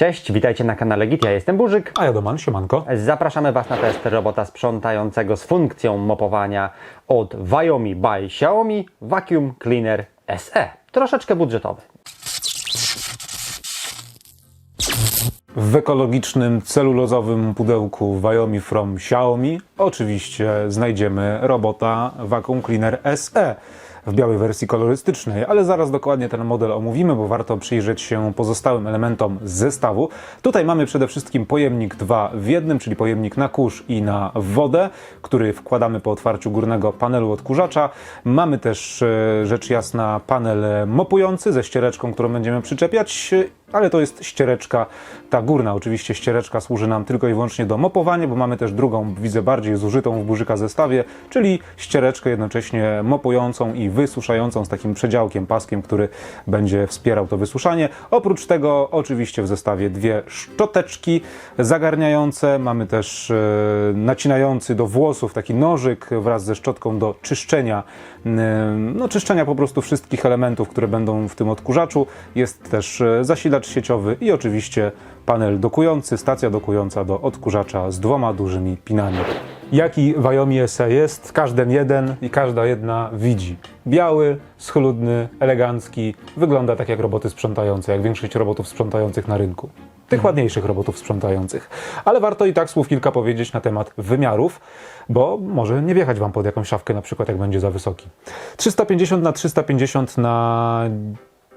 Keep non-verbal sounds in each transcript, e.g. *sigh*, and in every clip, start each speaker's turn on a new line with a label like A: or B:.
A: Cześć, witajcie na kanale Git, ja jestem Burzyk.
B: A ja Doman, siemanko.
A: Zapraszamy Was na test robota sprzątającego z funkcją mopowania od Xiaomi by Xiaomi Vacuum Cleaner SE. Troszeczkę budżetowy.
B: W ekologicznym, celulozowym pudełku Xiaomi from Xiaomi oczywiście znajdziemy robota Vacuum Cleaner SE w białej wersji kolorystycznej, ale zaraz dokładnie ten model omówimy, bo warto przyjrzeć się pozostałym elementom zestawu. Tutaj mamy przede wszystkim pojemnik 2 w jednym, czyli pojemnik na kurz i na wodę, który wkładamy po otwarciu górnego panelu odkurzacza. Mamy też e, rzecz jasna panel mopujący ze ściereczką, którą będziemy przyczepiać ale to jest ściereczka, ta górna oczywiście ściereczka służy nam tylko i wyłącznie do mopowania, bo mamy też drugą, widzę bardziej zużytą w burzyka zestawie, czyli ściereczkę jednocześnie mopującą i wysuszającą z takim przedziałkiem, paskiem, który będzie wspierał to wysuszanie. Oprócz tego oczywiście w zestawie dwie szczoteczki zagarniające, mamy też e, nacinający do włosów taki nożyk wraz ze szczotką do czyszczenia, no czyszczenia po prostu wszystkich elementów, które będą w tym odkurzaczu. Jest też e, zasilacz sieciowy i oczywiście panel dokujący, stacja dokująca do odkurzacza z dwoma dużymi pinami. Jaki Xiaomi SE jest, każdy jeden i każda jedna widzi. Biały, schludny, elegancki, wygląda tak jak roboty sprzątające, jak większość robotów sprzątających na rynku. Tych ładniejszych robotów sprzątających. Ale warto i tak słów kilka powiedzieć na temat wymiarów, bo może nie wjechać Wam pod jakąś szafkę, na przykład jak będzie za wysoki. 350 na 350 na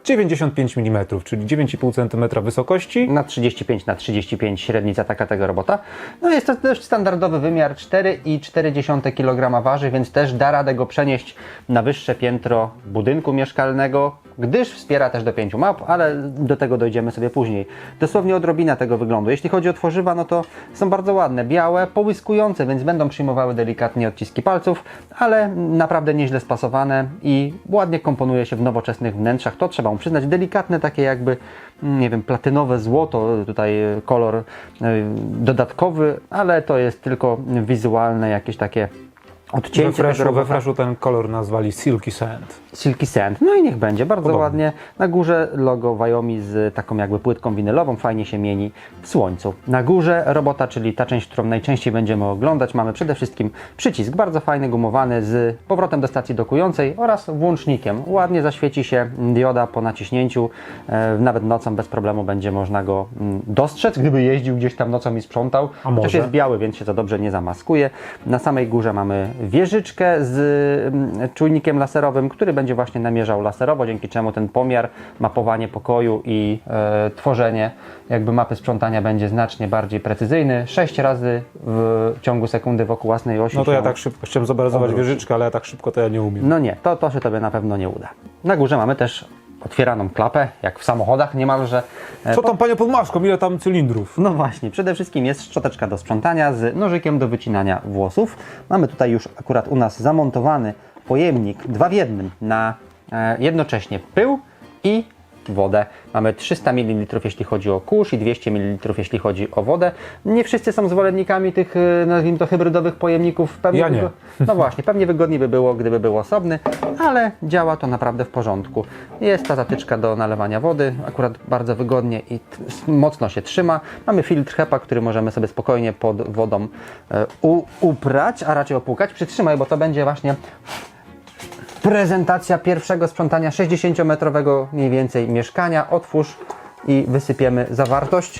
B: 95 mm, czyli 9,5 cm wysokości.
A: Na 35 na 35 średnica taka tego robota. No jest to też standardowy wymiar 4,4 kg waży, więc też da radę go przenieść na wyższe piętro budynku mieszkalnego, gdyż wspiera też do 5 map, ale do tego dojdziemy sobie później. Dosłownie odrobina tego wyglądu. Jeśli chodzi o tworzywa, no to są bardzo ładne, białe, połyskujące, więc będą przyjmowały delikatnie odciski palców, ale naprawdę nieźle spasowane i ładnie komponuje się w nowoczesnych wnętrzach. To trzeba mu przyznać. Delikatne takie jakby, mm, nie wiem, platynowe złoto, tutaj kolor e, dodatkowy, ale to jest tylko wizualne jakieś takie
B: We
A: odcięcie tego
B: freshu, we
A: robota.
B: freshu ten kolor nazwali Silky Sand.
A: Silky Sand. No i niech będzie, bardzo ładnie. Na górze logo Xiaomi z taką jakby płytką winylową, fajnie się mieni w słońcu. Na górze robota, czyli ta część, którą najczęściej będziemy oglądać, mamy przede wszystkim przycisk, bardzo fajny, gumowany, z powrotem do stacji dokującej oraz włącznikiem. Ładnie zaświeci się dioda po naciśnięciu, e, nawet nocą bez problemu będzie można go mm, dostrzec, gdyby jeździł gdzieś tam nocą i sprzątał.
B: A może?
A: Chociaż jest biały, więc się za dobrze nie zamaskuje. Na samej górze mamy wieżyczkę z mm, czujnikiem laserowym, który będzie właśnie namierzał laserowo, dzięki czemu ten pomiar, mapowanie pokoju i e, tworzenie jakby mapy sprzątania będzie znacznie bardziej precyzyjny. Sześć razy w ciągu sekundy wokół własnej osi.
B: No to ja tak szybko chciałem zobrazować
A: obróci.
B: wieżyczkę, ale ja tak szybko to ja nie umiem.
A: No nie, to, to się Tobie na pewno nie uda. Na górze mamy też otwieraną klapę, jak w samochodach niemalże. E,
B: Co tam panie pod maską, ile tam cylindrów?
A: No właśnie, przede wszystkim jest szczoteczka do sprzątania z nożykiem do wycinania włosów. Mamy tutaj już akurat u nas zamontowany pojemnik dwa w jednym na e, jednocześnie pył i wodę. Mamy 300 ml jeśli chodzi o kurz i 200 ml jeśli chodzi o wodę. Nie wszyscy są zwolennikami tych, e, nazwijmy to, hybrydowych pojemników. Pewnie
B: Ja nie.
A: No właśnie, pewnie wygodniej by było, gdyby był osobny, ale działa to naprawdę w porządku. Jest ta zatyczka do nalewania wody, akurat bardzo wygodnie i mocno się trzyma. Mamy filtr HEPA, który możemy sobie spokojnie pod wodą e, uprać, a raczej opłukać. Przytrzymaj, bo to będzie właśnie prezentacja pierwszego sprzątania 60-metrowego mniej więcej mieszkania. Otwórz i wysypiemy zawartość.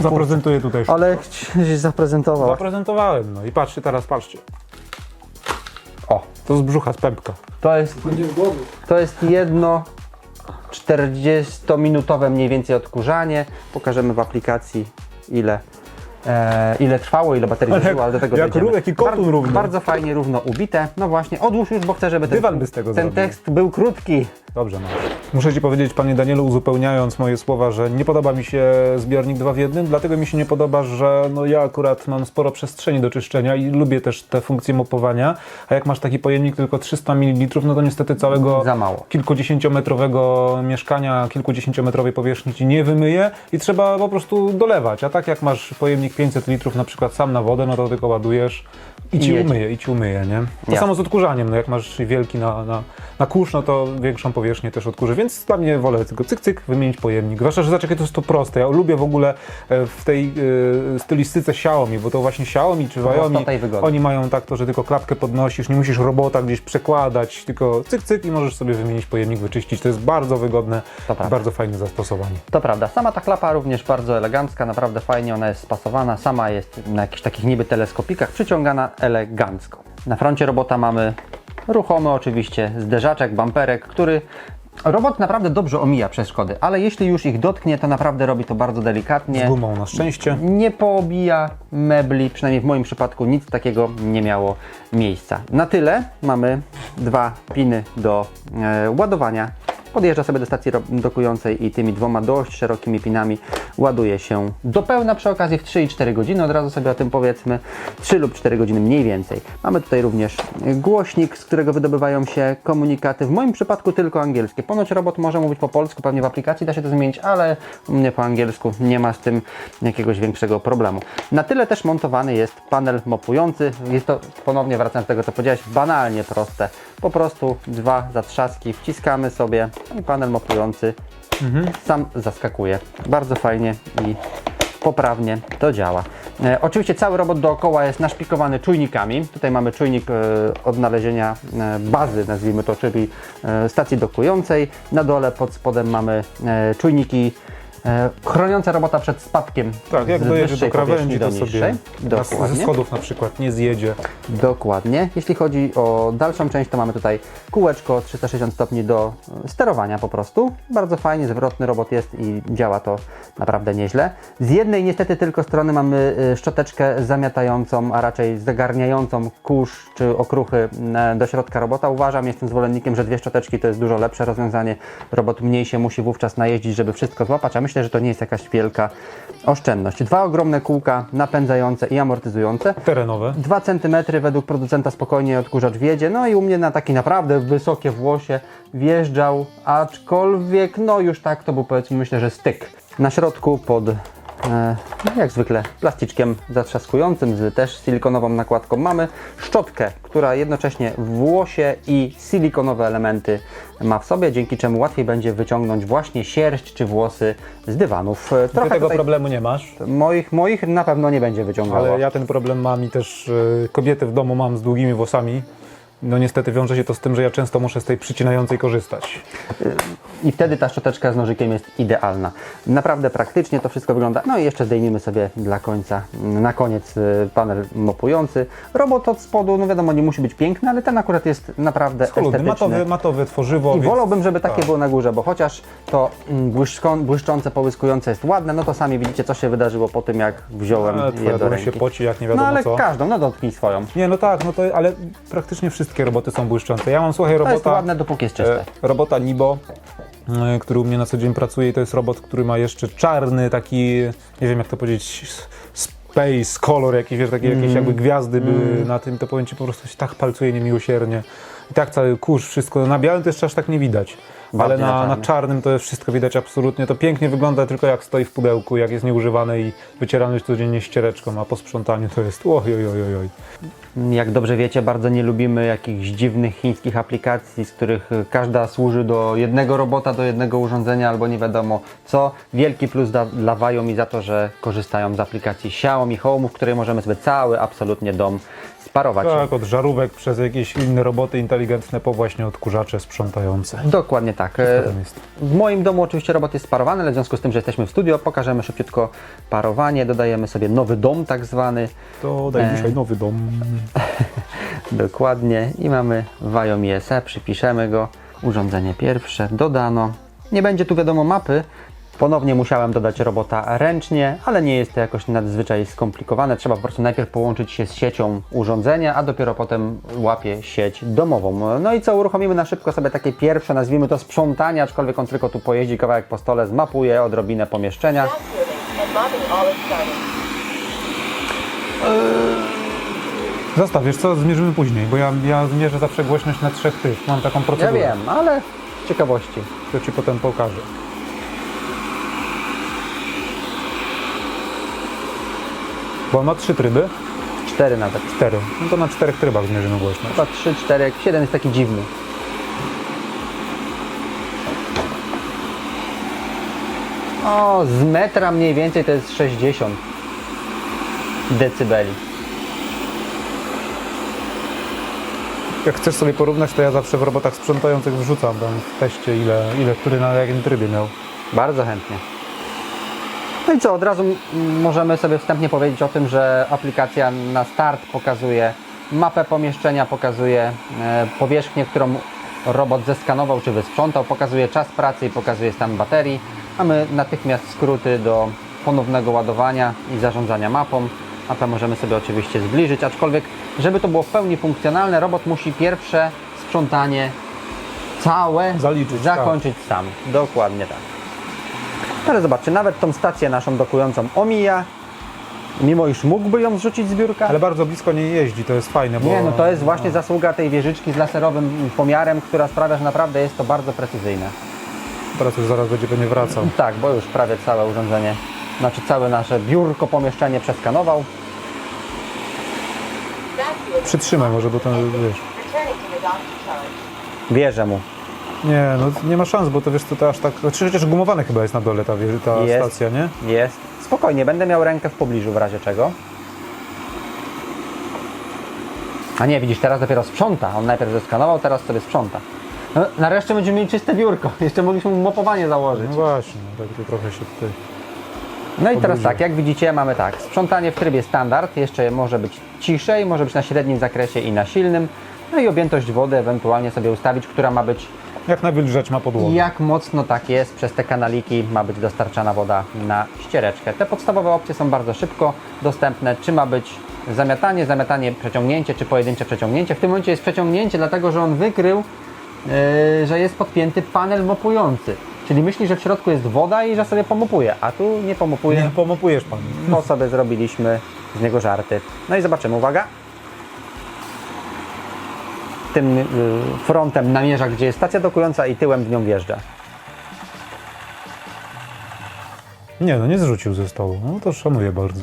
B: Zaprezentuję tutaj.
A: Ale gdzieś zaprezentował.
B: Zaprezentowałem, no i patrzcie teraz, patrzcie.
A: O,
B: To z brzucha, z pępka.
A: To jest, to jest jedno 40-minutowe mniej więcej odkurzanie. Pokażemy w aplikacji ile, e, ile trwało, ile baterii
B: Ale
A: zużyło, ale do tego
B: jak
A: dojdziemy.
B: ró- jaki kotun
A: bardzo,
B: równy.
A: bardzo fajnie równo ubite. No właśnie, odłóż już, bo chcę, żeby ten,
B: Dywan by z tego
A: ten
B: zrobił.
A: tekst był krótki.
B: Dobrze, no. Muszę Ci powiedzieć, Panie Danielu, uzupełniając moje słowa, że nie podoba mi się zbiornik 2 w 1, dlatego mi się nie podoba, że no ja akurat mam sporo przestrzeni do czyszczenia i lubię też te funkcje mopowania, a jak masz taki pojemnik tylko 300 ml, no to niestety całego
A: Za mało.
B: kilkudziesięciometrowego mieszkania, kilkudziesięciometrowej powierzchni Ci nie wymyje i trzeba po prostu dolewać, a tak jak masz pojemnik 500 litrów na przykład sam na wodę, no to tylko ładujesz i Ci
A: jedzie.
B: umyje, i Ci umyje, nie? To
A: Jasne.
B: samo z odkurzaniem, no jak masz wielki na, na, na kurz, no to większą powierzchnię też odkurzy, więc dla mnie wolę tylko cyk, cyk, wymienić pojemnik. Zwłaszcza, że zobacz, jakie to jest to proste. Ja lubię w ogóle e, w tej e, stylistyce Xiaomi, bo to właśnie Xiaomi czy Xiaomi,
A: Prostota i wygoda.
B: oni mają tak to, że tylko klapkę podnosisz, nie musisz robota gdzieś przekładać, tylko cyk, cyk i możesz sobie wymienić pojemnik, wyczyścić. To jest bardzo wygodne,
A: To prawda.
B: bardzo fajne zastosowanie.
A: To prawda. Sama ta klapa również bardzo elegancka, naprawdę fajnie ona jest spasowana. Sama jest na jakichś takich niby teleskopikach, przyciągana elegancko. Na froncie robota mamy ruchomy oczywiście zderzaczek, bamperek, który robot naprawdę dobrze omija przeszkody, ale jeśli już ich dotknie, to naprawdę robi to bardzo delikatnie.
B: Z gumą na szczęście.
A: nie poobija mebli, przynajmniej w moim przypadku nic takiego nie miało miejsca. Na tyle mamy dwa piny do e, ładowania. Podjeżdża sobie do stacji dokującej i tymi dwoma dość szerokimi pinami ładuje się do pełna przy okazji w 3 i 4 godziny. Od razu sobie o tym powiedzmy 3 lub 4 godziny mniej więcej. Mamy tutaj również głośnik, z którego wydobywają się komunikaty. W moim przypadku tylko angielskie. Ponoć robot może mówić po polsku, pewnie w aplikacji da się to zmienić, ale u mnie po angielsku nie ma z tym jakiegoś większego problemu. Na tyle też montowany jest panel mopujący. Jest to, ponownie wracając do tego, co powiedziałeś, banalnie proste. Po prostu dwa zatrzaski wciskamy sobie i panel mopujący sam zaskakuje. Bardzo fajnie i poprawnie to działa. E, oczywiście cały robot dookoła jest naszpikowany czujnikami. Tutaj mamy czujnik e, odnalezienia e, bazy, nazwijmy to, czyli e, stacji dokującej. Na dole pod spodem mamy e, czujniki e, chroniące robota przed spadkiem
B: Tak, jak
A: z
B: dojedzie do
A: wyższej
B: krawędzi,
A: powierzchni
B: to
A: do
B: sobie
A: niższej.
B: na- ze
A: Dokładnie.
B: schodów na przykład nie zjedzie.
A: Dokładnie. Jeśli chodzi o dalszą część, to mamy tutaj kółeczko 360 stopni do e, sterowania po prostu. Bardzo fajnie, zwrotny robot jest i działa to naprawdę nieźle. Z jednej niestety tylko strony mamy e, szczoteczkę zamiatającą, a raczej zagarniającą kurz czy okruchy e, do środka robota. Uważam, jestem zwolennikiem, że dwie szczoteczki to jest dużo lepsze rozwiązanie. Robot mniej się musi wówczas najeździć, żeby wszystko złapać, a myślę, że to nie jest jakaś wielka oszczędność. Dwa ogromne kółka napędzające i amortyzujące.
B: Terenowe.
A: 2 cm według producenta spokojnie odkurzacz wjedzie. No i u mnie na taki naprawdę wysokie włosie wjeżdżał, aczkolwiek no już tak to był powiedzmy myślę, że styk. Na środku pod jak zwykle plasticzkiem zatrzaskującym z też silikonową nakładką mamy szczotkę, która jednocześnie włosie i silikonowe elementy ma w sobie, dzięki czemu łatwiej będzie wyciągnąć właśnie sierść czy włosy z dywanów. E,
B: Ty
A: Trochę
B: tego
A: tutaj
B: problemu nie masz.
A: moich, moich na pewno nie będzie wyciągało.
B: Ale ja ten problem mam i też y, kobiety w domu mam z długimi włosami. No niestety wiąże się to z tym, że ja często muszę z tej przycinającej korzystać.
A: I wtedy ta szczoteczka z nożykiem jest idealna. Naprawdę praktycznie to wszystko wygląda. No i jeszcze zdejmijmy sobie dla końca, na koniec y, panel mopujący. Robot od spodu, no wiadomo, nie musi być piękny, ale ten akurat jest naprawdę
B: Schludny,
A: estetyczny.
B: matowe, matowe tworzywo.
A: I
B: więc-
A: wolałbym, żeby takie
B: tak.
A: było na górze, bo chociaż to mm, błyszczą, błyszczące, połyskujące jest ładne, no to sami widzicie, co się wydarzyło po tym, jak wziąłem
B: Ale
A: je do ręki.
B: się poci jak nie
A: no
B: wiadomo
A: ale
B: co.
A: każdą, no dotknij swoją.
B: Nie, no tak, no to, ale praktycznie wszystkie roboty są błyszczące. Ja mam, słuchaj,
A: To jest
B: robota,
A: ładne, dopóki jest czyste.
B: e, robota Nibo, e, który u mnie na co dzień pracuje i to jest robot, który ma jeszcze czarny taki, nie wiem jak to powiedzieć, space color, jakiś, wiesz, takie
A: Mm.
B: jakieś jakby gwiazdy były na tym, to powiem Ci po prostu się tak palcuje niemiłosiernie. I tak cały kurz, wszystko, na białym to jeszcze aż tak nie widać. Ale
A: na
B: na, na
A: czarnym.
B: czarnym to jest wszystko widać absolutnie. To pięknie wygląda tylko jak stoi w pudełku, jak jest nieużywane i wycierane codziennie ściereczką, a po sprzątaniu to jest oj, oj, oj, oj.
A: Jak dobrze wiecie, bardzo nie lubimy jakichś dziwnych chińskich aplikacji, z których każda służy do jednego robota, do jednego urządzenia albo nie wiadomo co. Wielki plus da, dla Xiaomi za to, że korzystają z aplikacji Xiaomi Home, w której możemy sobie cały absolutnie dom sparować.
B: Tak, od żarówek przez jakieś inne roboty inteligentne po właśnie odkurzacze sprzątające.
A: Dokładnie tak. E. W moim domu oczywiście robot jest sparowany, ale w związku z tym, że jesteśmy w studio, pokażemy szybciutko parowanie, dodajemy sobie nowy dom tak zwany.
B: To daj
A: E.
B: dzisiaj nowy dom. *laughs*
A: Dokładnie. I mamy Xiaomi SE, przypiszemy go. Urządzenie pierwsze dodano. Nie będzie tu wiadomo mapy. Ponownie musiałem dodać robota ręcznie, ale nie jest to jakoś nadzwyczaj skomplikowane. Trzeba po prostu najpierw połączyć się z siecią urządzenia, a dopiero potem łapie sieć domową. No i co, uruchomimy na szybko sobie takie pierwsze, nazwijmy to sprzątanie, aczkolwiek on tylko tu pojeździ kawałek po stole, zmapuje odrobinę pomieszczenia.
C: Transmitting
B: Zostaw, wiesz co, zmierzymy później, bo ja, ja zmierzę zawsze głośność na trzech tych. Mam taką procedurę.
A: Ja wiem, ale z ciekawości.
B: To ci potem pokażę. Bo on ma trzy tryby?
A: Cztery nawet.
B: Cztery. No to na czterech trybach zmierzymy głośność.
A: Chyba trzy, cztery, jak siedem jest taki dziwny. O, z metra mniej więcej to jest 60 decybeli.
B: Jak chcesz sobie porównać, to ja zawsze w robotach sprzątających wrzucam tam w teście, ile, ile który na jakim trybie miał.
A: Bardzo chętnie. No i co, od razu możemy sobie wstępnie powiedzieć o tym, że aplikacja na start pokazuje mapę pomieszczenia, pokazuje e, powierzchnię, którą robot zeskanował czy wysprzątał, pokazuje czas pracy i pokazuje stan baterii. Mamy natychmiast skróty do ponownego ładowania i zarządzania mapą. Mapę możemy sobie oczywiście zbliżyć, aczkolwiek żeby to było w pełni funkcjonalne, robot musi pierwsze sprzątanie całe
B: Zaliczyć,
A: zakończyć sam. Dokładnie tak. Ale zobaczcie, nawet tą stację naszą dokującą omija, mimo iż mógłby ją zrzucić z biurka.
B: Ale bardzo blisko nie jeździ, to jest fajne, bo...
A: Nie, no to jest właśnie zasługa tej wieżyczki z laserowym pomiarem, która sprawia, że naprawdę jest to bardzo precyzyjne.
B: Teraz już zaraz będzie pewnie wracał.
A: Tak, bo już prawie całe urządzenie, znaczy całe nasze biurko, pomieszczenie przeskanował.
B: Przytrzymaj może, bo to wiesz...
C: To.
A: Wierzę mu.
B: Nie, no nie ma szans, bo to wiesz co, to aż tak... Znaczy przecież gumowane chyba jest na dole ta, wieży- ta
A: Jest.
B: stacja, nie?
A: Jest. Spokojnie, będę miał rękę w pobliżu w razie czego. A nie, widzisz, teraz dopiero sprząta. On najpierw zeskanował, teraz sobie sprząta. No, nareszcie będziemy mieli czyste biurko. *laughs* Jeszcze mogliśmy mu mopowanie założyć.
B: No właśnie, no, tak to trochę się tutaj...
A: No i teraz tak, jak widzicie mamy tak, sprzątanie w trybie standard, jeszcze może być ciszej, może być na średnim zakresie i na silnym. No i objętość wody ewentualnie sobie ustawić, która ma być
B: Jak nawilżać ma podłogę.
A: jak mocno tak jest, przez te kanaliki ma być dostarczana woda na ściereczkę. Te podstawowe opcje są bardzo szybko dostępne. Czy ma być zamiatanie, zamiatanie, przeciągnięcie, czy pojedyncze przeciągnięcie. W tym momencie jest przeciągnięcie, dlatego że on wykrył, yy, że jest podpięty panel mopujący. Czyli myśli, że w środku jest woda i że sobie pomopuje, a tu nie pomopuje,
B: Nie pomopujesz pan.
A: bo sobie zrobiliśmy z niego żarty. No i zobaczymy, uwaga. Tym y, frontem namierza, gdzie jest stacja dokująca i tyłem w nią wjeżdża.
B: Nie, no nie zrzucił ze stołu. No to szanuję bardzo.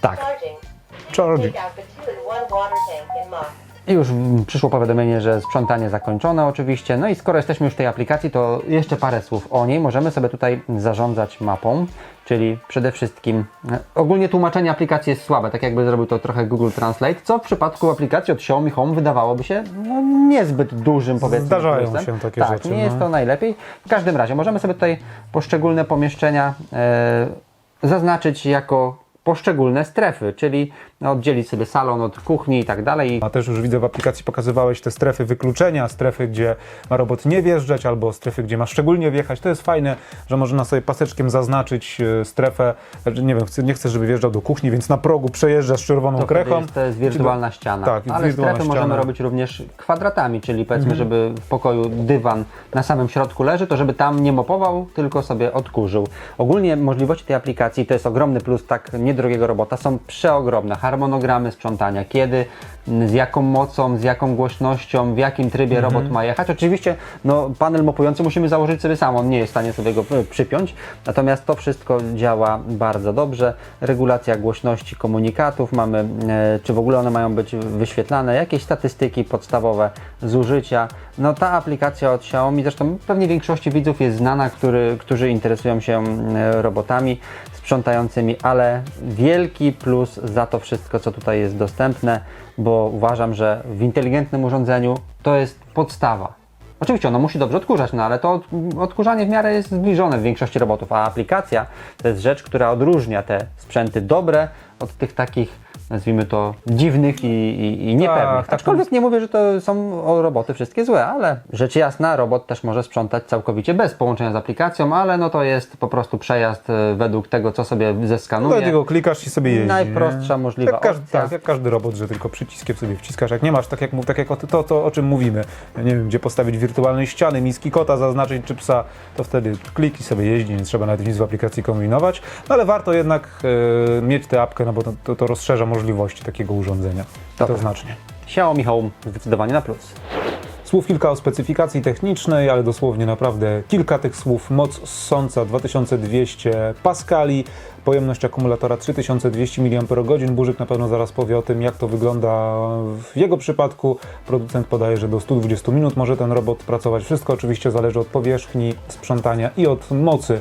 A: Tak.
C: Charging.
B: Charging.
C: Take out the two in one water tank in Mach.
A: I już przyszło powiadomienie, że sprzątanie zakończone oczywiście. No i skoro jesteśmy już w tej aplikacji, to jeszcze parę słów o niej. Możemy sobie tutaj zarządzać mapą, czyli przede wszystkim e, ogólnie tłumaczenie aplikacji jest słabe, tak jakby zrobił to trochę Google Translate, co w przypadku aplikacji od Xiaomi Home wydawało się no, niezbyt dużym powiedzmy
B: Zdarzają
A: plusem.
B: się takie
A: tak,
B: rzeczy,
A: nie
B: no.
A: jest to najlepiej. W każdym razie możemy sobie tutaj poszczególne pomieszczenia e, zaznaczyć jako poszczególne strefy, czyli no, oddzielić sobie salon od kuchni i tak dalej.
B: A też już widzę w aplikacji pokazywałeś te strefy wykluczenia, strefy, gdzie ma robot nie wjeżdżać, albo strefy, gdzie ma szczególnie wjechać. To jest fajne, że można sobie paseczkiem zaznaczyć e, strefę. Znaczy, Nie wiem, chcę- nie chcesz, żeby wjeżdżał do kuchni, więc na progu przejeżdża z czerwoną
A: To,
B: krechą.
A: jest, to jest wirtualna ściana.
B: Tak,
A: Ale
B: wirtualna
A: strefy możemy
B: ściana.
A: robić również kwadratami, czyli powiedzmy,
B: Mhm.
A: żeby w pokoju dywan na samym środku leży, to żeby tam nie mopował, tylko sobie odkurzył. Ogólnie możliwości tej aplikacji, to jest ogromny plus tak niedrogiego robota, są przeogromne. Harmonogramy sprzątania, kiedy, z jaką mocą, z jaką głośnością, w jakim trybie
B: Mhm.
A: robot ma jechać. Oczywiście no, panel mopujący musimy założyć sobie sam, on nie jest w stanie sobie go e, przypiąć, natomiast to wszystko działa bardzo dobrze. Regulacja głośności komunikatów mamy, e, czy w ogóle one mają być wyświetlane, jakieś statystyki podstawowe zużycia. No ta aplikacja od Xiaomi, zresztą pewnie większości widzów jest znana, który, którzy interesują się e, robotami sprzątającymi, ale wielki plus za to wszystko, co tutaj jest dostępne, bo uważam, że w inteligentnym urządzeniu to jest podstawa. Oczywiście ono musi dobrze odkurzać, no ale to od, odkurzanie w miarę jest zbliżone w większości robotów, a aplikacja to jest rzecz, która odróżnia te sprzęty dobre od tych takich, nazwijmy to, dziwnych i, i, i niepewnych.
B: tak.
A: Aczkolwiek nie mówię, że to są roboty wszystkie złe, ale rzecz jasna, robot też może sprzątać całkowicie bez połączenia z aplikacją, ale no to jest po prostu przejazd e, według tego, co sobie zeskanuje.
B: Do tego klikasz i sobie jeździ.
A: Najprostsza
B: nie?
A: możliwa
B: jak każdy,
A: opcja.
B: Tak, jak każdy robot, że tylko przyciskiem sobie wciskasz. Jak nie masz, tak jak, tak jak to, to, o czym mówimy, nie wiem, gdzie postawić wirtualnej ściany, miski kota zaznaczyć, czy psa, to wtedy klik i sobie jeździ, nie trzeba nawet nic w aplikacji kombinować. No ale warto jednak e, mieć tę apkę, no bo to, to, to rozszerza możliwości takiego urządzenia.
A: Dobra.
B: To znacznie.
A: Xiaomi Home zdecydowanie na plus.
B: Słów kilka o specyfikacji technicznej, ale dosłownie naprawdę kilka tych słów. Moc ssąca 2200 paskali, pojemność akumulatora 3200 mAh. Burzyk na pewno zaraz powie o tym, jak to wygląda w jego przypadku. Producent podaje, że do 120 minut może ten robot pracować. Wszystko oczywiście zależy od powierzchni sprzątania i od mocy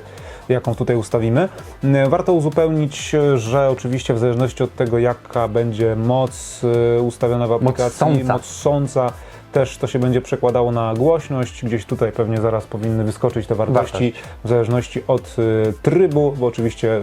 B: jaką tutaj ustawimy. E, Warto uzupełnić, e, że oczywiście w zależności od tego, jaka będzie moc e, ustawiona w aplikacji,
A: sąca.
B: moc sąca, też to się będzie przekładało na głośność. Gdzieś tutaj pewnie zaraz powinny wyskoczyć te wartości
A: Wartość.
B: w zależności od y, trybu, bo oczywiście y,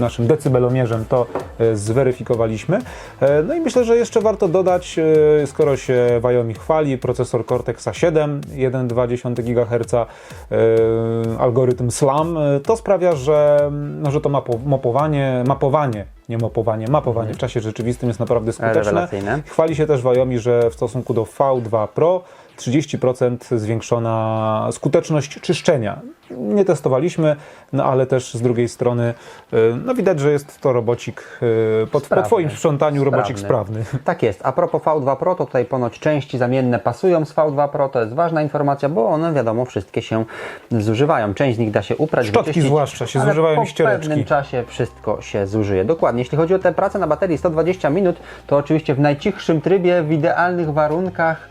B: naszym decybelomierzem to y, zweryfikowaliśmy. E, No i myślę, że jeszcze warto dodać, y, skoro się Xiaomi chwali, procesor Cortex A7, 1,2 GHz, y, algorytm SLAM, y, to sprawia, że, no, że to mapo, mapowanie, mapowanie, nie mapowanie, mapowanie w czasie rzeczywistym jest naprawdę skuteczne. Chwali się też Xiaomi, że w stosunku do V2 Pro 30% zwiększona skuteczność czyszczenia. Nie testowaliśmy, no ale też z drugiej strony y, no widać, że jest to robocik y, pod, po
A: Sprawny.
B: Twoim sprzątaniu robocik sprawny. *laughs*
A: Tak jest. A propos V2 Pro, to tutaj ponoć części zamienne pasują z V2 Pro. To jest ważna informacja, bo one wiadomo wszystkie się zużywają. Część z nich da się uprać,
B: Szczotki zwłaszcza się zużywają
A: po
B: i ściereczki.
A: pewnym czasie wszystko się zużyje. Dokładnie. Jeśli chodzi o tę pracę na baterii 120 minut, to oczywiście w najcichszym trybie, w idealnych warunkach,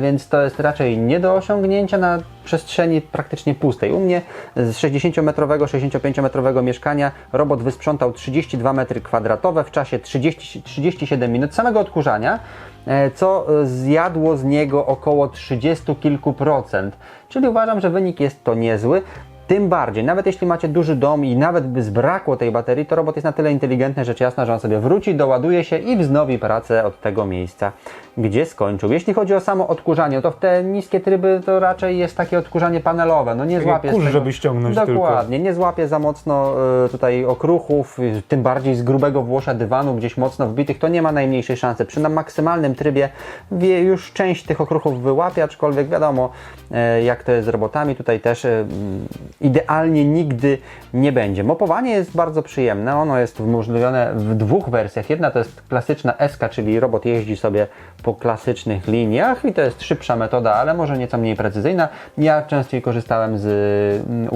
A: więc to jest raczej nie do osiągnięcia na przestrzeni praktycznie pustej. U mnie z 60-metrowego, 65-metrowego mieszkania robot wysprzątał 32 metry kwadratowe w czasie 30, 37 minut samego odkurzania, e, co e, zjadło z niego około 30 kilku procent. Czyli uważam, że wynik jest to niezły. Tym bardziej, nawet jeśli macie duży dom i nawet by zbrakło tej baterii, to robot jest na tyle inteligentny, rzecz jasna, że on sobie wróci, doładuje się i wznowi pracę od tego miejsca, gdzie skończył. Jeśli chodzi o samo odkurzanie, to w te niskie tryby to raczej jest takie odkurzanie panelowe. No nie
B: Takie
A: złapie
B: kurz,
A: tego-
B: żeby ściągnąć
A: Dokładnie, nie złapie za mocno y, tutaj okruchów, y, tym bardziej z grubego włosia dywanu, gdzieś mocno wbitych, to nie ma najmniejszej szansy. Przy na maksymalnym trybie wie, już część tych okruchów wyłapie, aczkolwiek wiadomo, e, jak to jest z robotami, tutaj też e, idealnie nigdy nie będzie. Mopowanie jest bardzo przyjemne, ono jest umożliwione w dwóch wersjach. Jedna to jest klasyczna SK, czyli robot jeździ sobie po klasycznych liniach i to jest szybsza metoda, ale może nieco mniej precyzyjna. Ja częściej korzystałem z mm,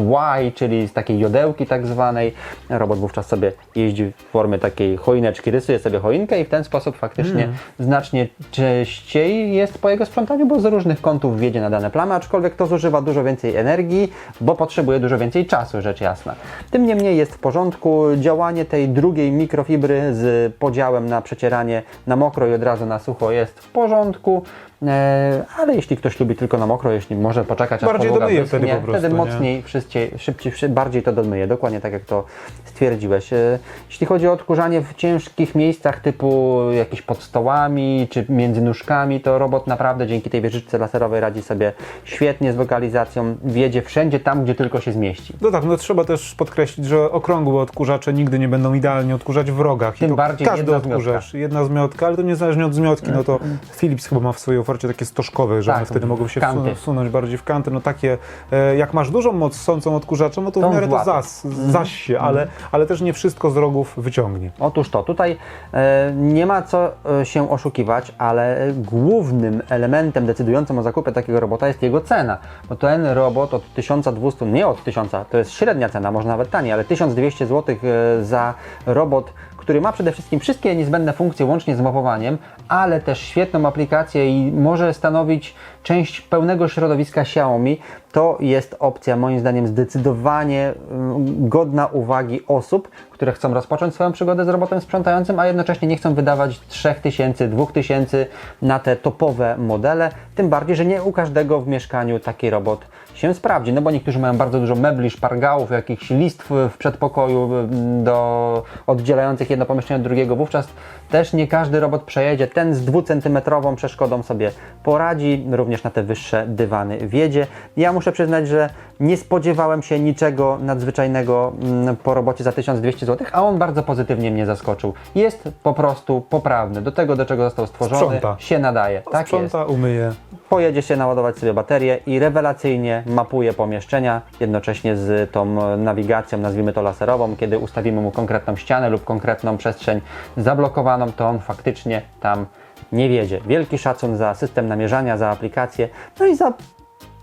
A: Y, czyli z takiej jodełki tak zwanej. Robot wówczas sobie jeździ w formie takiej choineczki, rysuje sobie choinkę i w ten sposób faktycznie znacznie częściej jest po jego sprzątaniu, bo z różnych kątów wiedzie na dane plamy, aczkolwiek to zużywa dużo więcej energii, bo potrzebuje dużo więcej czasu, rzecz jasna. Tym niemniej jest w porządku. Działanie tej drugiej mikrofibry z podziałem na przecieranie na mokro i od razu na sucho jest w porządku. E, ale jeśli ktoś lubi tylko na mokro, jeśli może poczekać aż
B: Bardziej
A: podłoga
B: domyje
A: wyschnie,
B: wtedy po prostu,
A: wtedy
B: nie?
A: mocniej, szybciej, szybciej, szy- bardziej to domyje, dokładnie tak jak to stwierdziłeś. E, Jeśli chodzi o odkurzanie w ciężkich miejscach typu jakieś pod stołami czy między nóżkami, to robot naprawdę dzięki tej wieżyczce laserowej radzi sobie świetnie z lokalizacją, wiedzie wszędzie tam, gdzie tylko się zmieści.
B: No tak, no trzeba też podkreślić, że okrągłe odkurzacze nigdy nie będą idealnie odkurzać w rogach.
A: Tym bardziej
B: każdy
A: jedna zmiotka.
B: odkurzacz, jedna zmiotka, ale to niezależnie od zmiotki, no to Philips chyba ma w swojej ofercie takie stożkowe, że
A: Tak,
B: one wtedy mogą się
A: kanty.
B: wsunąć, bardziej w kanty. No takie, e, jak masz dużą moc sącą odkurzaczem, no to
A: To
B: w miarę to zas, zaś się, ale, ale też nie wszystko z rogów wyciągnie.
A: Otóż to, tutaj e, nie ma co e, się oszukiwać, ale głównym elementem decydującym o zakupie takiego robota jest jego cena. Bo ten robot od 1200, nie od 1000, to jest średnia cena, może nawet taniej, ale 1200 zł za robot, który ma przede wszystkim wszystkie niezbędne funkcje łącznie z mapowaniem, ale też świetną aplikację i może stanowić część pełnego środowiska Xiaomi, to jest opcja moim zdaniem zdecydowanie mm, godna uwagi osób, które chcą rozpocząć swoją przygodę z robotem sprzątającym, a jednocześnie nie chcą wydawać 3000, 2000 na te topowe modele. Tym bardziej, że nie u każdego w mieszkaniu taki robot się sprawdzi, no bo niektórzy mają bardzo dużo mebli, szpargałów, jakichś listw w przedpokoju mm, do oddzielających jedno pomieszczenie od drugiego. Wówczas też nie każdy robot przejedzie. Ten z dwucentymetrową przeszkodą sobie poradzi, również na te wyższe dywany wiedzie. Ja muszę przyznać, że nie spodziewałem się niczego nadzwyczajnego mm, po robocie za 1200 zł, a on bardzo pozytywnie mnie zaskoczył. Jest po prostu poprawny. Do tego, do czego został stworzony,
B: Sprząta.
A: się nadaje. Tak jest
B: Sprząta, umyje.
A: pojedzie się naładować sobie baterię i rewelacyjnie mapuje pomieszczenia, jednocześnie z tą nawigacją, nazwijmy to laserową, kiedy ustawimy mu konkretną ścianę lub konkretną przestrzeń zablokowaną, to on faktycznie tam nie wiedzie. Wielki szacun za system namierzania, za aplikację, no i za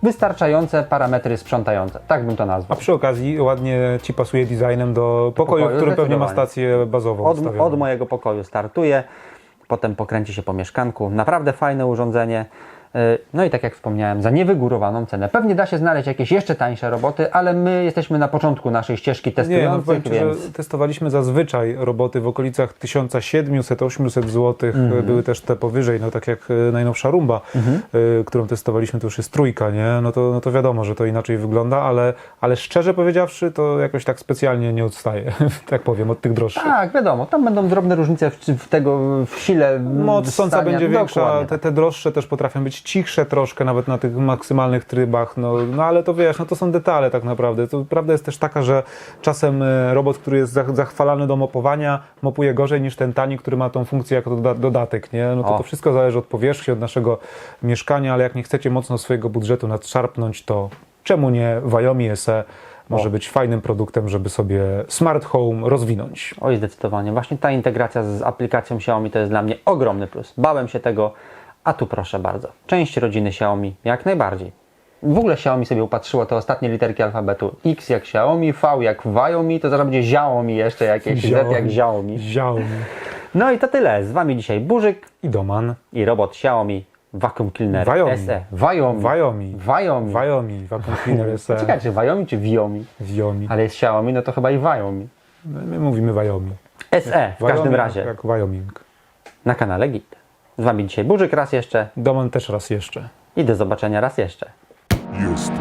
A: wystarczające parametry sprzątające. Tak bym to
B: A
A: nazwał.
B: przy okazji ładnie Ci pasuje designem do pokoju,
A: Pokoju,
B: który pewnie ma stację bazową
A: Od, od mojego pokoju startuje, potem pokręci się po mieszkanku. Naprawdę fajne urządzenie. E, No i tak jak wspomniałem, za niewygórowaną cenę. Pewnie da się znaleźć jakieś jeszcze tańsze roboty, ale my jesteśmy na początku naszej ścieżki
B: Nie, no Ci,
A: więc...
B: że testowaliśmy zazwyczaj roboty w okolicach 1700-800 zł.
A: Mhm.
B: Były też te powyżej, no tak jak e, najnowsza rumba, e, którą testowaliśmy, to już jest trójka, nie? No to, no to wiadomo, że to inaczej wygląda, ale, ale szczerze powiedziawszy, to jakoś tak specjalnie nie odstaje, *laughs* tak powiem, od tych droższych.
A: Tak, wiadomo, tam będą drobne różnice w, w tego, w sile
B: Moc sąca będzie większa, te,
A: tak.
B: te droższe też potrafią być cichsze troszkę, nawet na tych maksymalnych trybach, no, no ale to wiesz, no to są detale tak naprawdę. To prawda jest też taka, że czasem e, robot, który jest zach- zachwalany do mopowania, mopuje gorzej niż ten tani, który ma tą funkcję jako doda dodatek, nie? No to, to wszystko zależy od powierzchni, od naszego mieszkania, ale jak nie chcecie mocno swojego budżetu nadszarpnąć, to czemu nie Xiaomi SE może
A: O.
B: być fajnym produktem, żeby sobie smart home rozwinąć.
A: Oj, zdecydowanie. Właśnie ta integracja z aplikacją Xiaomi to jest dla mnie ogromny plus. Bałem się tego, a tu proszę bardzo. Część rodziny Xiaomi, jak najbardziej. W ogóle Xiaomi sobie upatrzyło te ostatnie literki alfabetu. X jak Xiaomi, V jak Xiaomi, to zaraz będzie Xiaomi jeszcze jakieś, Z jak Xiaomi.
B: Xiaomi.
A: No i to tyle. Z Wami dzisiaj Burzyk
B: I Doman.
A: i robot Xiaomi Vacuum Cleaner
B: Xiaomi.
A: SE. Xiaomi.
B: Xiaomi.
A: Xiaomi.
B: Xiaomi, Vacuum Cleaner SE. *laughs*
A: Czekaj, czy Xiaomi czy Xiaomi?
B: Xiaomi.
A: Ale jest Xiaomi, no to chyba i Xiaomi.
B: My, my mówimy Xiaomi.
A: SE w każdym razie
B: Jak Wyoming.
A: na kanale Git. Z Wami dzisiaj Burzyk raz jeszcze
B: Doman też raz jeszcze.
A: i do zobaczenia raz jeszcze.
D: Jest.